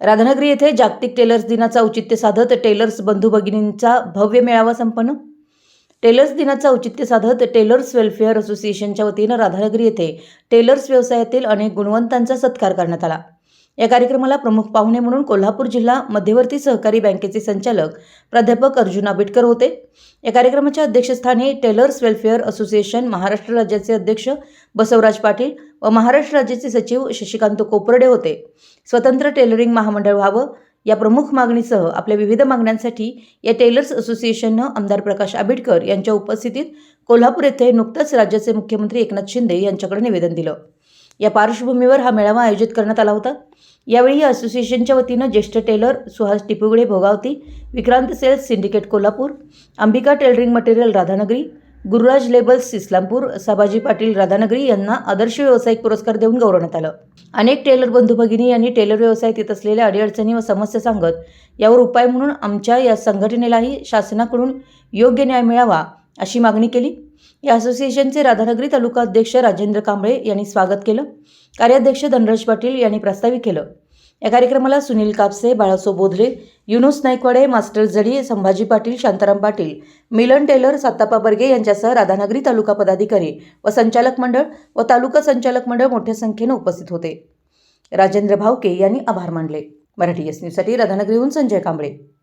राधानगरी येथे जागतिक टेलर्स दिनाचा औचित्य साधत टेलर्स बंधू भगिनींचा भव्य मेळावा संपन्न. टेलर्स दिनाचं औचित्य साधत टेलर्स वेलफेअर असोसिएशनच्या वतीनं राधानगरी येथे टेलर्स व्यवसायातील अनेक गुणवंतांचा सत्कार करण्यात आला. या कार्यक्रमाला प्रमुख पाहुणे म्हणून कोल्हापूर जिल्हा मध्यवर्ती सहकारी बँकेचे संचालक प्राध्यापक अर्जुन आबिटकर होते. या कार्यक्रमाच्या अध्यक्षस्थानी टेलर्स वेलफेअर असोसिएशन महाराष्ट्र राज्याचे अध्यक्ष बसवराज पाटील व महाराष्ट्र राज्याचे सचिव शशिकांत कोपरडे होते. स्वतंत्र टेलरिंग महामंडळ व्हावं या प्रमुख मागणीसह आपल्या विविध मागण्यांसाठी या टेलर्स असोसिएशननं आमदार प्रकाश आंबेडकर यांच्या उपस्थितीत कोल्हापूर येथे नुकतंच राज्याचे मुख्यमंत्री एकनाथ शिंदे यांच्याकडे निवेदन दिलं. या पार्श्वभूमीवर हा मेळावा आयोजित करण्यात आला होता. यावेळी या असोसिएशनच्या वतीनं ज्येष्ठ tailor Suhas Tipugade Bhogavati Vikrant sales syndicate Kolhapur Ambika tailoring material Radhanagari Gururaj labels Islampur Sabaji Patil Radhanagari यांना आदर्श व्यावसायिक पुरस्कार देऊन गौरवण्यात आलं. अनेक टेलर बंधू भगिनी यांनी टेलर व्यवसायात येत असलेल्या अडीअडचणी व समस्या सांगत यावर उपाय म्हणून आमच्या या संघटनेलाही शासनाकडून योग्य न्याय मिळावा अशी मागणी केली. या असोसिएशनचे राधानगरी तालुका अध्यक्ष राजेंद्र कांबळे यांनी स्वागत केलं. कार्याध्यक्ष धनराज पाटील यांनी प्रस्तावित केलं. या कार्यक्रमाला सुनील कापसे बाळासो बोधले युनुस नायकवाडे मास्टर जडी संभाजी पाटील शांताराम पाटील मिलन टेलर सातापा बर्गे यांच्यासह राधानगरी तालुका पदाधिकारी व संचालक मंडळ व तालुका संचालक मंडळ मोठ्या संख्येनं उपस्थित होते. राजेंद्र भावके यांनी आभार मानले. मराठी एस न्यूजसाठी राधानगरीहून संजय कांबळे.